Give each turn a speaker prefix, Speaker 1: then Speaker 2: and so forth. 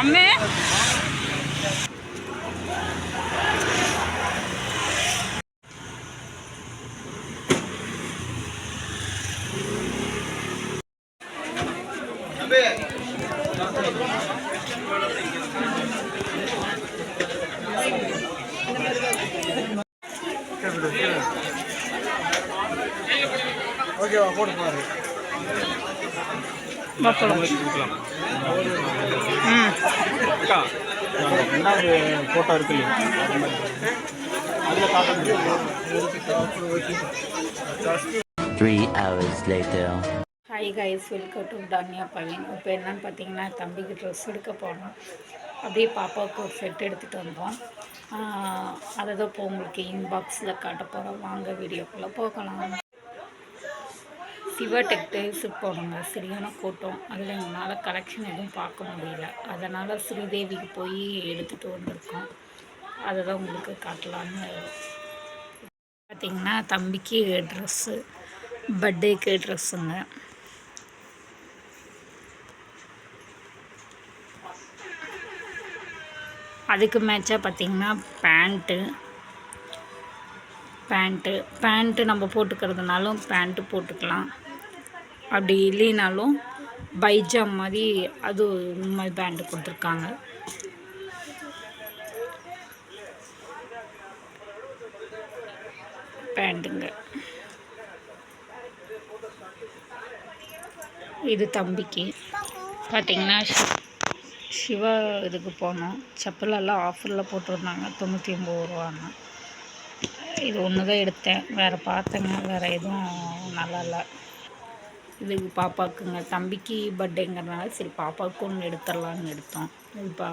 Speaker 1: அம்மே.
Speaker 2: ஓகேவா போட்டு பாரு.
Speaker 1: பப்பளம் ம்.
Speaker 2: அந்த ரெண்டாவது ஃபோட்டோ இருக்கு இல்லையா? அதில்
Speaker 3: later.
Speaker 1: Hi guys welcome to Thaniya பையன் இப்போ என்னன்னு பார்த்தீங்கன்னா தம்பிக்கு ட்ரெஸ் எடுக்க போனோம் அப்படியே பாப்பாவுக்கு ஒரு செட் எடுத்துகிட்டு வந்தோம். அதை தான் இப்போ உங்களுக்கு இன்பாக்ஸில் காட்ட போகிறோம் வாங்க வீடியோக்குள்ளே போகலாம். சிவா டெக்டைல்ஸுக்கு போனோங்க சரியான கூட்டம். அதில் எங்களால் கலெக்ஷன் எதுவும் பார்க்க முடியல. அதனால் ஸ்ரீதேவிக்கு போய் எடுத்துகிட்டு வந்திருக்கோம். அதை தான் உங்களுக்கு காட்டலான்னு பார்த்திங்கன்னா தம்பிக்கு ட்ரெஸ்ஸு பர்த்டேக்கு ட்ரெஸ்ஸுங்க அதுக்கு மேட்சாக பார்த்திங்கன்னா பேண்ட்டு பேண்ட்டு பேண்ட்டு நம்ம போட்டுக்கிறதுனாலும் பேண்ட்டு போட்டுக்கலாம். அப்படி இல்லைனாலும் பைஜாம் மாதிரி அது மாதிரி பேண்டு கொடுத்துருக்காங்க. பேண்டுங்க. இது தம்பிக்கு. பார்த்தீங்கன்னா சிவா இதுக்கு போனோம். செப்பலெல்லாம் ஆஃபரில் போட்டிருந்தாங்க. தொண்ணூற்றி ஒம்பது ரூபான்னு. இது ஒன்று தான் எடுத்தேன். வேறு பார்த்தேங்க. வேறு எதுவும் நல்லா இல்லை இது பாப்பாவுக்குங்க தம்பிக்கு பர்த்டேங்கிறதுனால சரி பாப்பாவுக்கு ஒன்று எடுத்துடலான்னு எடுத்தோம். இது பா